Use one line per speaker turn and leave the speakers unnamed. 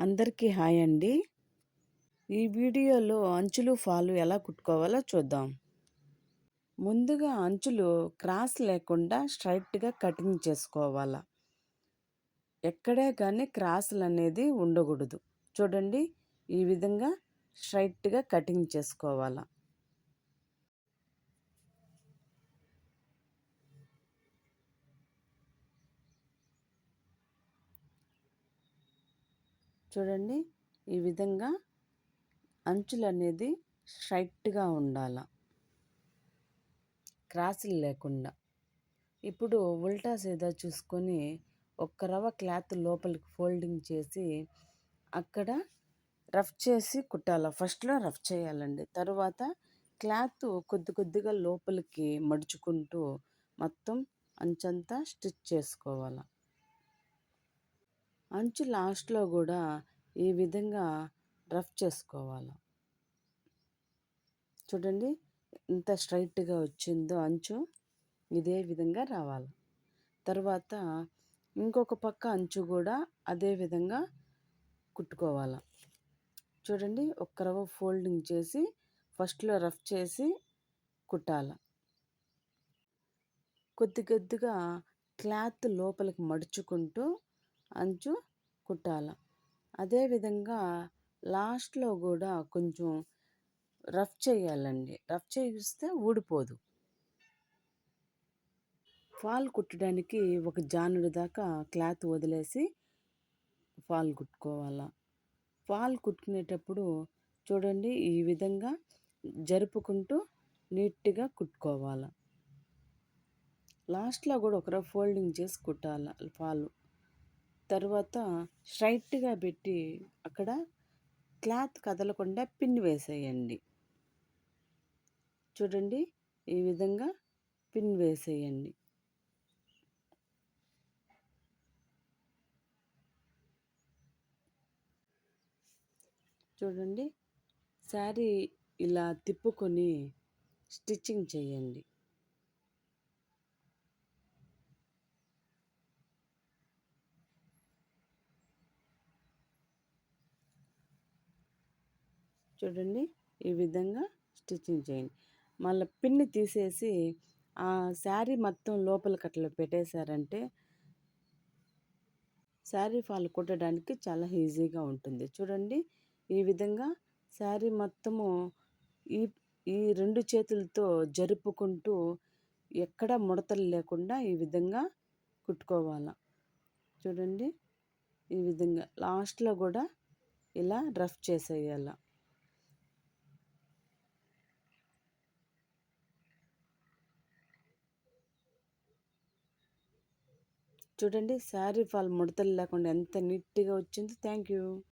అందరికీ హాయ్ అండి. ఈ వీడియోలో అంచులు ఫాలు ఎలా కుట్టుకోవాలో చూద్దాం. ముందుగా అంచులు క్రాస్ లేకుండా స్ట్రైట్గా కటింగ్ చేసుకోవాలా. ఎక్కడే కానీ క్రాసులు అనేది ఉండకూడదు. చూడండి ఈ విధంగా స్ట్రైట్గా కటింగ్ చేసుకోవాలా. చూడండి ఈ విధంగా అంచులు అనేది స్ట్రైట్గా ఉండాల. క్రాసులు లేకుండా. ఇప్పుడు ఉల్టా సీదా చూసుకొని ఒక్క రవ క్లాత్ లోపలికి ఫోల్డింగ్ చేసి అక్కడ రఫ్ చేసి కుట్టాల. ఫస్ట్లో రఫ్ చేయాలండి. తర్వాత క్లాత్ కొద్ది కొద్దిగా లోపలికి మడుచుకుంటూ మొత్తం అంచంతా స్టిచ్ చేసుకోవాలి. అంచు లాస్ట్లో కూడా ఈ విధంగా రఫ్ చేసుకోవాలి. చూడండి ఎంత స్ట్రైట్గా వచ్చిందో అంచు ఇదే విధంగా రావాలి. తర్వాత ఇంకొక పక్క అంచు కూడా అదే విధంగా కుట్టుకోవాలి. చూడండి ఒక్క రవ్వ ఫోల్డింగ్ చేసి ఫస్ట్లో రఫ్ చేసి కుట్టాలి. కొద్ది కొద్దిగా క్లాత్ లోపలికి మడుచుకుంటూ అంచు కుట్టాల అదేవిధంగా లాస్ట్లో కూడా కొంచెం రఫ్ చేయాలండి. రఫ్ చేయిస్తే ఊడిపోదు. ఫాల్ కుట్టడానికి ఒక జానుడి దాకా క్లాత్ వదిలేసి ఫాల్ కుట్టుకోవాలా. ఫాల్ కుట్టుకునేటప్పుడు చూడండి ఈ విధంగా జరుపుకుంటూ నీట్గా కుట్టుకోవాలి. లాస్ట్లో కూడా ఒకరో ఫోల్డింగ్ చేసి కుట్టాల ఫాల్. తర్వాత స్ట్రైట్గా పెట్టి అక్కడ క్లాత్ కదలకుండా పిన్ వేసేయండి. చూడండి ఈ విధంగా పిన్ వేసేయండి. చూడండి శారీ ఇలా తిప్పుకొని స్టిచ్చింగ్ చేయండి. చూడండి ఈ విధంగా స్టిచ్చింగ్ చేయండి. మళ్ళీ పిన్ని తీసేసి ఆ శారీ మొత్తం లోపల కట్టలో పెట్టేశారంటే శారీ ఫాల్ కుట్టడానికి చాలా ఈజీగా ఉంటుంది. చూడండి ఈ విధంగా శారీ మొత్తము ఈ ఈ రెండు చేతులతో జరుపుకుంటూ ఎక్కడ ముడతలు లేకుండా ఈ విధంగా కుట్టుకోవాల. చూడండి ఈ విధంగా లాస్ట్లో కూడా ఇలా రఫ్ చేసేయాలి. చూడండి. శారీ ఫాల్ ముడతలు లేకుండా ఎంత నీట్గా వచ్చింది. Thank you